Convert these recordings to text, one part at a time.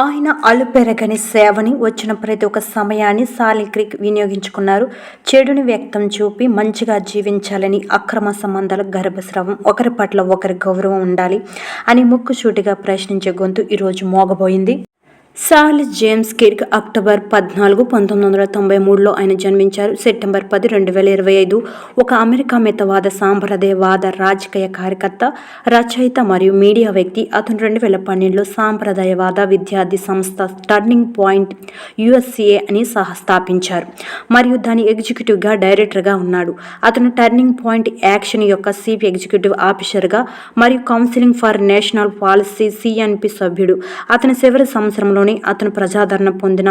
ఆయన అలుపెరగని సేవని వచ్చిన ప్రతి ఒక్క సమయాన్ని సాలిక్రిక్ వినియోగించుకున్నారు. చెడుని వ్యక్తం చూపి మంచిగా జీవించాలని అక్రమ సంబంధాలు గర్భస్రావం ఒకరి పట్ల ఒకరి గౌరవం ఉండాలి అని ముక్కుసూటిగా ప్రశ్నించే గొంతు ఈరోజు మోగబోయింది. సార్ల్ జేమ్స్ కిర్క్ అక్టోబర్ పద్నాలుగు పంతొమ్మిది వందల తొంభై మూడులో ఆయన జన్మించారు. సెప్టెంబర్ పది రెండు వేల ఇరవై ఐదు ఒక అమెరికా మితవాద సాంప్రదాయవాద రాజకీయ కార్యకర్త రచయిత మరియు మీడియా వ్యక్తి. అతను రెండు వేల పన్నెండులో సాంప్రదాయవాద విద్యార్థి సంస్థ టర్నింగ్ పాయింట్ యుఎస్సిఏ అని సహ స్థాపించారు మరియు దాని ఎగ్జిక్యూటివ్గా డైరెక్టర్గా ఉన్నాడు. అతను టర్నింగ్ పాయింట్ యాక్షన్ యొక్క చీఫ్ ఎగ్జిక్యూటివ్ ఆఫీసర్గా మరియు counselling for national policy CNP సభ్యుడు. అతని చివరి సంవత్సరంలో సంవత్సరంలోనే అతను ప్రజాదరణ పొందిన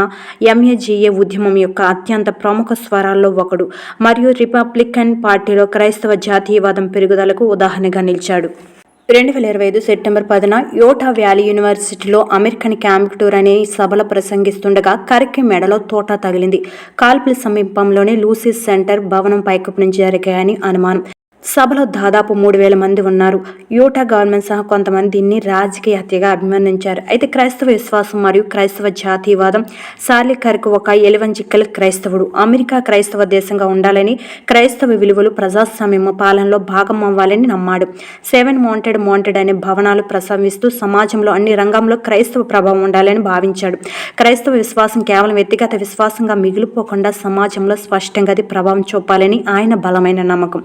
ఎంఏజీఏ ఉద్యమం యొక్క అత్యంత ప్రముఖ స్వరాల్లో ఒకడు మరియు రిపబ్లికన్ పార్టీలో క్రైస్తవ జాతీయవాదం పెరుగుదలకు ఉదాహరణగా నిలిచాడు. రెండు వేల ఇరవై ఐదు సెప్టెంబర్ పదిన యోటా వ్యాలీ యూనివర్సిటీలో అమెరికన్ క్యాంప్ టూర్ అనే సభలో ప్రసంగిస్తుండగా కరికి మెడలో తోట తగిలింది. కాల్పుల సమీపంలోనే లూసిస్ సెంటర్ భవనం పైకప్పు నుంచి జరిగాయని అనుమానం. సభలో దాదాపు మూడు వేల మంది ఉన్నారు. యూటా గవర్నమెంట్ సహా కొంతమంది దీన్ని రాజకీయ హత్యగా అభివర్ణించారు అయితే క్రైస్తవ విశ్వాసం మరియు క్రైస్తవ జాతీయవాదం సార్లీ కర్క్ ఒక ఎలివంజిక్కల్ క్రైస్తవుడు. అమెరికా క్రైస్తవ దేశంగా ఉండాలని క్రైస్తవ విలువలు ప్రజాస్వామ్యం పాలనలో భాగం అవ్వాలని నమ్మాడు. సెవెన్ మౌంటెడ్ మౌంటెడ్ అనే భవనాలు ప్రసవిస్తూ సమాజంలో అన్ని రంగంలో క్రైస్తవ ప్రభావం ఉండాలని భావించాడు. క్రైస్తవ విశ్వాసం కేవలం వ్యక్తిగత విశ్వాసంగా మిగిలిపోకుండా సమాజంలో స్పష్టంగా అది ప్రభావం చూపాలని ఆయన బలమైన నమ్మకం.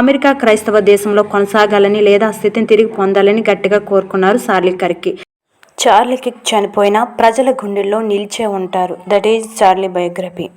అమెరికా క్రైస్తవ దేశంలో కొనసాగాలని లేదా స్థితిని తిరిగి పొందాలని గట్టిగా కోరుకున్నారు సార్లీ కర్కి చార్లీ కిక్ చనిపోయిన ప్రజల గుండెల్లో నిలిచే ఉంటారు. That is Charlie biography.